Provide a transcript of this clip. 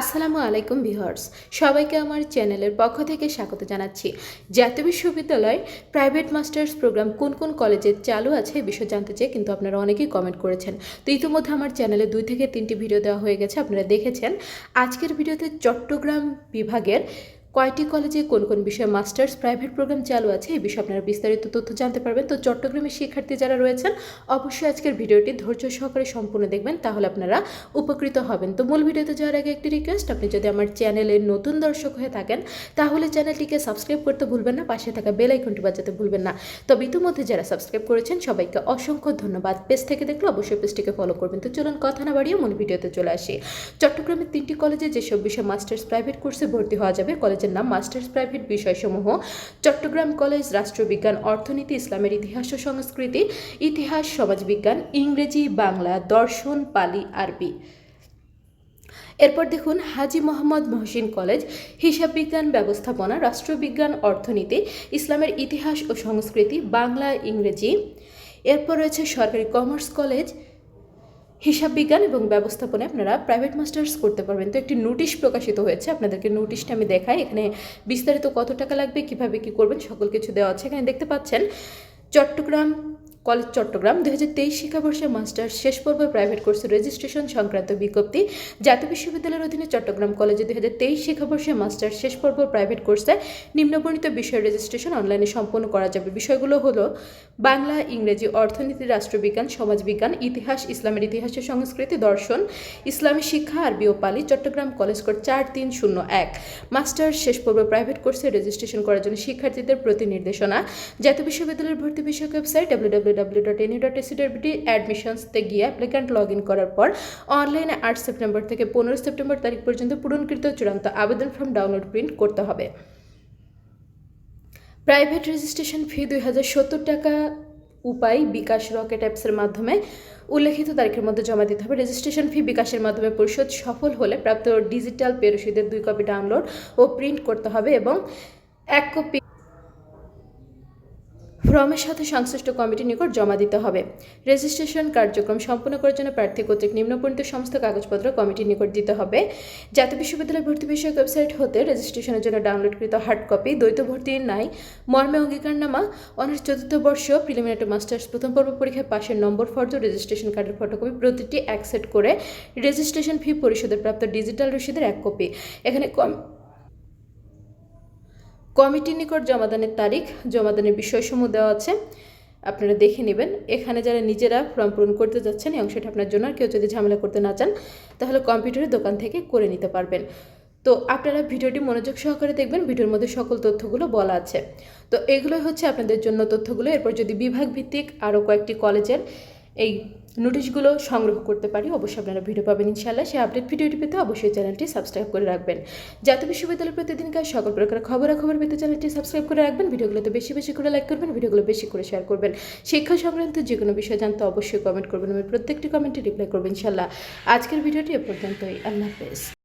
আসসালামু আলাইকুম ভিহার্স সবাইকে আমার চ্যানেলের পক্ষ থেকে স্বাগত জানাচ্ছি। জাতীয় বিশ্ববিদ্যালয় প্রাইভেট মাস্টার্স প্রোগ্রাম কোন কোন কলেজে চালু আছে এই বিষয়ে জানতে চাই, কিন্তু আপনারা অনেকেই কমেন্ট করেছেন। তো ইতিমধ্যে আমার চ্যানেলে দুই থেকে তিনটি ভিডিও দেওয়া হয়ে গেছে, আপনারা দেখেছেন। আজকের ভিডিওতে চট্টগ্রাম বিভাগের কয়টি কলেজে কোন কোন বিষয়ে মাস্টার্স প্রাইভেট প্রোগ্রাম চালু আছে এই বিষয়ে আপনারা বিস্তারিত তথ্য জানতে পারবেন। তো চট্টগ্রামের শিক্ষার্থী যারা রয়েছেন, অবশ্যই আজকের ভিডিওটি ধৈর্য সহকারে সম্পূর্ণ দেখবেন, তাহলে আপনারা উপকৃত হবেন। তো মূল ভিডিওতে যাওয়ার আগে একটি রিকোয়েস্ট আপনি যদি আমার চ্যানেলের নতুন দর্শক হয়ে থাকেন, তাহলে চ্যানেলটিকে সাবস্ক্রাইব করতে ভুলবেন না, পাশে থাকা বেল আইকনটি বাজাতে ভুলবেন না। তবে ইতিমধ্যে যারা সাবস্ক্রাইব করেছেন, সবাইকে অসংখ্য ধন্যবাদ। পেজ থেকে দেখলে অবশ্যই পেজটিকে ফলো করবেন। তো চলুন কথা না বাড়িয়ে মূল ভিডিওতে চলে আসি। চট্টগ্রামের তিনটি কলেজে যেসব বিষয়ে মাস্টার্স প্রাইভেট কোর্সে ভর্তি হওয়া যাবে কলেজের নাম মাস্টার্স প্রাইভেট বিষয়সমূহ, চট্টগ্রাম কলেজ রাষ্ট্রবিজ্ঞান, অর্থনীতি, ইসলামের ইতিহাস ও সংস্কৃতি, ইতিহাস, সমাজবিজ্ঞান, ইংরেজি, বাংলা, দর্শন, পালি, আরবি। এরপর দেখুন, হাজি মোহাম্মদ মহসিন কলেজ, হিসাব বিজ্ঞান ব্যবস্থাপনা, রাষ্ট্রবিজ্ঞান, অর্থনীতি, ইসলামের ইতিহাস ও সংস্কৃতি, বাংলা, ইংরেজি। এরপর রয়েছে সরকারি কমার্স কলেজ হিসাব বিজ্ঞান এবং ব্যবস্থাপনে আপনারা প্রাইভেট মাস্টার্স করতে পারবেন। তো একটি নোটিশ প্রকাশিত হয়েছে। আপনাদেরকে নোটিশটা আমি দেখাই। এখানে বিস্তারিত কত টাকা লাগবে, কীভাবে কি করবেন, সকল কিছু দেওয়া আছে। এখানে দেখতে পাচ্ছেন, চট্টগ্রাম কলেজ চট্টগ্রাম দু হাজার তেইশ শিক্ষাবর্ষে মাস্টার্স শেষ পর্ব প্রাইভেট কোর্সের রেজিস্ট্রেশন সংক্রান্ত বিজ্ঞপ্তি। জাতীয় বিশ্ববিদ্যালয়ের অধীনে চট্টগ্রাম কলেজে দু হাজার তেইশ শিক্ষাবর্ষে মাস্টার্স শেষ পর্ব প্রাইভেট কোর্সে নিম্নবর্ণিত বিষয় রেজিস্ট্রেশন অনলাইনে সম্পন্ন করা যাবে। বিষয়গুলো হলো, বাংলা, ইংরেজি, অর্থনীতি, রাষ্ট্রবিজ্ঞান, সমাজবিজ্ঞান, ইতিহাস, ইসলামের ইতিহাস ও সংস্কৃতি, দর্শন, ইসলামী শিক্ষা, আরবি ও পালি, চট্টগ্রাম কলেজ কোড চার তিন শূন্য এক। মাস্টার্স শেষ পর্ব প্রাইভেট কোর্সে রেজিস্ট্রেশন করার জন্য শিক্ষার্থীদের প্রতি নির্দেশনা। জাতীয় বিশ্ববিদ্যালয়ের ভর্তি বিষয়ক website W W dot any dot AC dot BT অ্যাডমিশনসতে গিয়ে অ্যাপ্লিক্যান্ট লগ ইন করার পর অনলাইনে আট সেপ্টেম্বর থেকে পনেরো সেপ্টেম্বর তারিখ পর্যন্ত পূরণকৃত চূড়ান্ত আবেদন ফর্ম ডাউনলোড প্রিন্ট করতে হবে। প্রাইভেট রেজিস্ট্রেশন ফি দুই হাজার সত্তর টাকা উপায় বিকাশ রকেট অ্যাপসের মাধ্যমে উল্লেখিত তারিখের মধ্যে জমা দিতে হবে। রেজিস্ট্রেশন ফি বিকাশের মাধ্যমে পরিশোধ সফল হলে প্রাপ্ত ডিজিটাল পে রসিদের দুই কপি ডাউনলোড ও প্রিন্ট করতে হবে এবং এক কপি ফর্মের সাথে সংশ্লিষ্ট কমিটির নিকট জমা দিতে হবে। রেজিস্ট্রেশন কার্যক্রম সম্পন্ন করার জন্য প্রার্থী কর্তৃক নিম্নপণিত সমস্ত কাগজপত্র কমিটির নিকট দিতে হবে। জাতীয় বিশ্ববিদ্যালয় ভর্তি বিষয়ক ওয়েবসাইট হতে রেজিস্ট্রেশনের জন্য ডাউনলোডকৃত হার্ড কপি, দ্বৈত ভর্তি নাই, মর্মে অঙ্গীকারনামা, অনার্স চতুর্থ বর্ষ, প্রিলিমিনারি মাস্টার্স, প্রথম পর্ব পরীক্ষায় পাশের নম্বর ফর্দ রেজিস্ট্রেশন কার্ডের ফটোকপি প্রতিটি অ্যাকসেপ্ট করে রেজিস্ট্রেশন ফি পরিশোধের প্রাপ্ত ডিজিটাল রসিদের এক কপি। এখানে কম কমিটির নিকট জমাদানের তারিখ, জমাদানের বিষয়সমূহ দেওয়া আছে। আপনারা দেখে নেবেন। এখানে যারা নিজেরা ফর্ম পূরণ করতে যাচ্ছেন, এই অংশটা আপনার জন্য। আর কেউ যদি ঝামেলা করতে না চান, তাহলে কম্পিউটারের দোকান থেকে করে নিতে পারবেন। তো আপনারা ভিডিওটি মনোযোগ সহকারে দেখবেন। ভিডিওর মধ্যে সকল তথ্যগুলো বলা আছে। তো এগুলোই হচ্ছে আপনাদের জন্য তথ্যগুলো। এরপর যদি বিভাগ ভিত্তিক আরও কয়েকটি কলেজের এই নোটিশগুলো সংগ্রহ করতে পারি। অবশ্যই আপনারা ভিডিও পাবেন ইনশাআল্লাহ। সেই আপডেট ভিডিওটি পেতে অবশ্যই চ্যানেলটি সাবস্ক্রাইব করে রাখবেন। জাতীয় বিশ্ববিদ্যালয়ের প্রতিদিনকার সকল প্রকার খবরাখবর পেতে চ্যানেলটি সাবস্ক্রাইব করে রাখবেন। ভিডিওগুলোতে বেশি বেশি করে লাইক করবেন, ভিডিওগুলো বেশি করে শেয়ার করবেন। শিক্ষা সংক্রান্ত যে কোনো বিষয় জানতে অবশ্যই কমেন্ট করবেন। আমি প্রত্যেকটি কমেন্টে রিপ্লাই করবেন ইনশাআল্লাহ। আজকের ভিডিওটি এ পর্যন্তই। আল্লাহ হাফেজ।